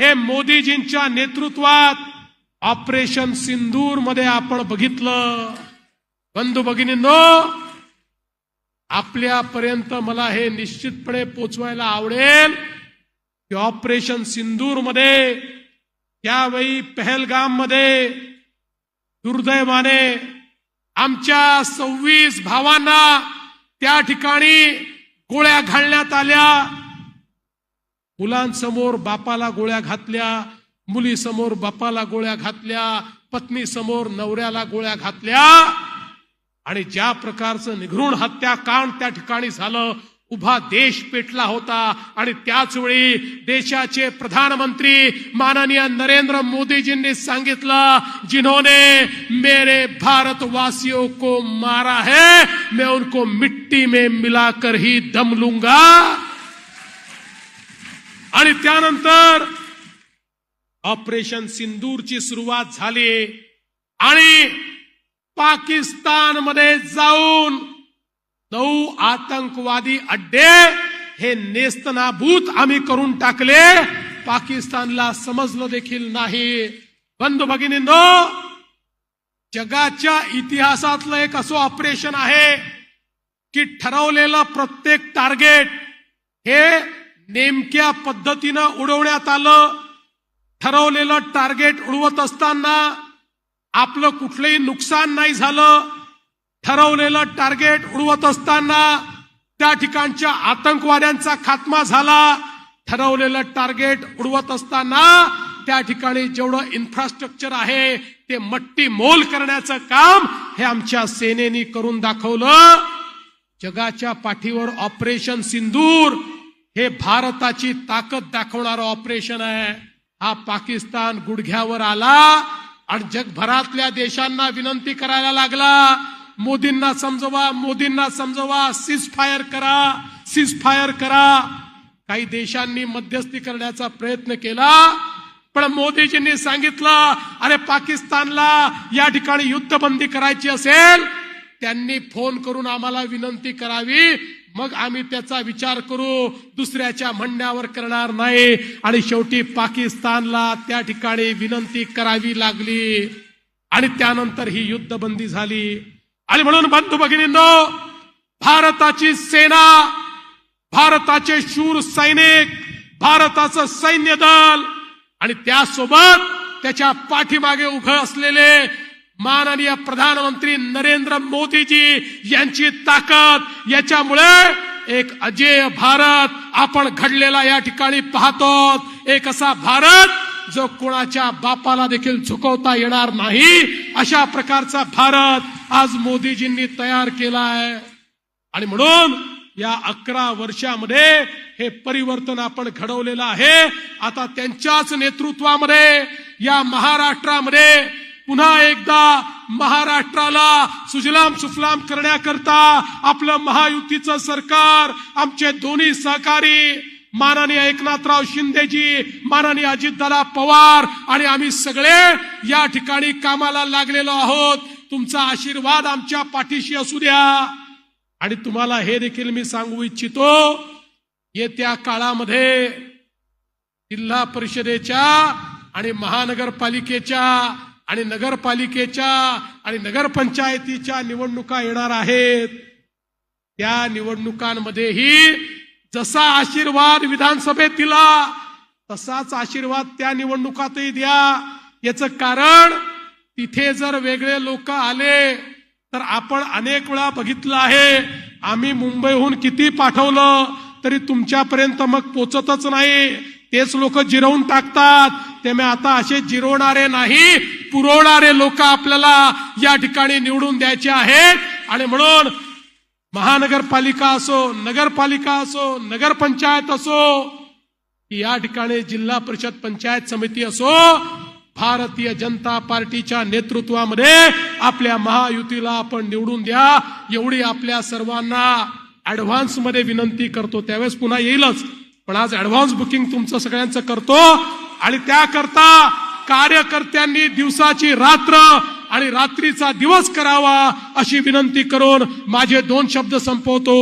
हे मोदीजींच्या नेतृत्वात ऑपरेशन सिंदूरमध्ये आपण बघितलं. बंधू भगिनींनो आपल्यापर्यंत मला हे निश्चितपणे पोचवायला आवडेल की ऑपरेशन सिंदूरमध्ये त्यावेळी पहलगाममध्ये दुर्दैवाने आमच्या सव्वीस भावांना त्या ठिकाणी गोळ्या घालण्यात आल्या. मुलांसमोर बापाला गोळ्या घातल्या मुलीसमोर बापाला गोळ्या घातल्या पत्नी समोर नवऱ्याला गोळ्या घातल्या आणि ज्या प्रकारचं निघृण हत्याकांड त्या ठिकाणी झालं उभा देश पेटला होता आणि त्याच वेळी देशाचे प्रधानमंत्री माननीय नरेंद्र मोदीजींनी सांगितलं जिन्होंने मेरे भारतवासियों को मारा है मैं उनको मिट्टी में मिलाकर ही दम लूंगा। आणि त्यानंतर ऑपरेशन सिंदूरची सुरुवात झाली आणि पाकिस्तानमध्ये जाऊन नऊ आतंकवादी अड्डे हे नेस्तनाभूत आम्ही करून टाकले. पाकिस्तानला समजलं देखील नाही. बंधू भगिनींनो जगाच्या इतिहासातलं एक असं ऑपरेशन आहे की ठरवलेलं प्रत्येक टार्गेट हे नेमक्या पद्धतीनं उडवण्यात आलं ठरवलेलं टार्गेट उडवत असताना आपलं कुठलंही नुकसान नाही झालं ठरवलेलं टार्गेट उडवत असताना त्या ठिकाणच्या आतंकवाद्यांचा खात्मा झाला ठरवलेलं टार्गेट उडवत असताना त्या ठिकाणी जेवढं इन्फ्रास्ट्रक्चर आहे ते मट्टी मोल करण्याचं काम हे आमच्या सेनेनी करून दाखवलं. जगाच्या पाठीवर ऑपरेशन सिंदूर हे भारताची ताकद दाखवणारं ऑपरेशन आहे. हा पाकिस्तान गुडघ्यावर आला आणि जगभरातल्या देशांना विनंती करायला लागला. मोदींना समजवा मोदींना समजवा सीज फायर करा सीज फायर करा. काही देशांनी मध्यस्थी करण्याचा प्रयत्न केला पण मोदीजींनी सांगितलं अरे पाकिस्तानला या ठिकाणी युद्धबंदी करायची असेल त्यांनी फोन करून आम्हाला विनंती करावी मग आम्ही त्याचा विचार करू दुसऱ्याच्या म्हणण्यावर करणार नाही. आणि शेवटी पाकिस्तानला त्या ठिकाणी विनंती करावी लागली. आणि त्यानंतर ही युद्धबंदी झाली. आणि म्हणून बंधू भगिनींनो भारताची सेना भारताचे शूर सैनिक भारताचं सैन्य दल आणि त्यासोबत त्याच्या पाठीमागे उभं असलेले माननीय प्रधानमंत्री नरेंद्र मोदीजी यांची ताकद याच्यामुळे एक अजेय भारत आपण घडलेला या ठिकाणी पाहतो. एक असा भारत जो कोणाच्या बापाला देखील झुकवता येणार नाही अशा प्रकारचा भारत आज मोदीजींनी तयार केला आहे आणि म्हणून या अकरा वर्षामध्ये हे परिवर्तन आपण घडवलेलं आहे. आता त्यांच्याच नेतृत्वामध्ये या महाराष्ट्रामध्ये पुन्हा एकदा महाराष्ट्राला सुजलाम सुफलाम करण्याकरता आपलं महायुतीचं सरकार आमचे दोन्ही सहकारी माननीय एकनाथराव शिंदेजी माननीय अजितदादा पवार आणि आम्ही सगळे या ठिकाणी कामाला लागलेलो आहोत. तुमचा आशीर्वाद आमच्या पाठीशी असू द्या. आणि तुम्हाला हे देखील मी सांगू इच्छितो येत्या काळामध्ये जिल्हा परिषदेच्या आणि महानगरपालिकेच्या आणि नगरपालिकेच्या आणि नगरपंचायतीच्या निवडणुका येणार आहेत. त्या निवडणुकांमध्येही जसा आशीर्वाद विधानसभेत दिला तसाच आशीर्वाद त्या निवडणुकातही द्या. याचं कारण तिथे जर वेगळे लोक आले तर आपण अनेक वेळा बघितलं आहे आम्ही मुंबईहून किती पाठवलं तरी तुमच्यापर्यंत मग पोचतच नाही. तेच लोक जिरवून टाकतात. त्यामुळे आता असे जिरवणारे नाही पुरवणारे लोक आपल्याला या ठिकाणी निवडून द्यायचे आहेत. आणि म्हणून महानगरपालिका असो नगरपालिका असो नगरपंचायत असो या ठिकाणी जिल्हा परिषद पंचायत समिती असो भारतीय जनता पार्टीच्या नेतृत्वामध्ये आपल्या महायुतीला आपण निवडून द्या. एवढी आपल्या सर्वांना ऍडव्हान्समध्ये विनंती करतो. त्यावेळेस पुन्हा येईलच. पण आज ऍडव्हान्स बुकिंग तुमचं सगळ्यांचं करतो. आणि त्याकरता कार्यकर्त्यांनी दिवसाची रात्र आणि रात्रीचा दिवस करावा अशी विनंती करून माझे दोन शब्द संपवतो.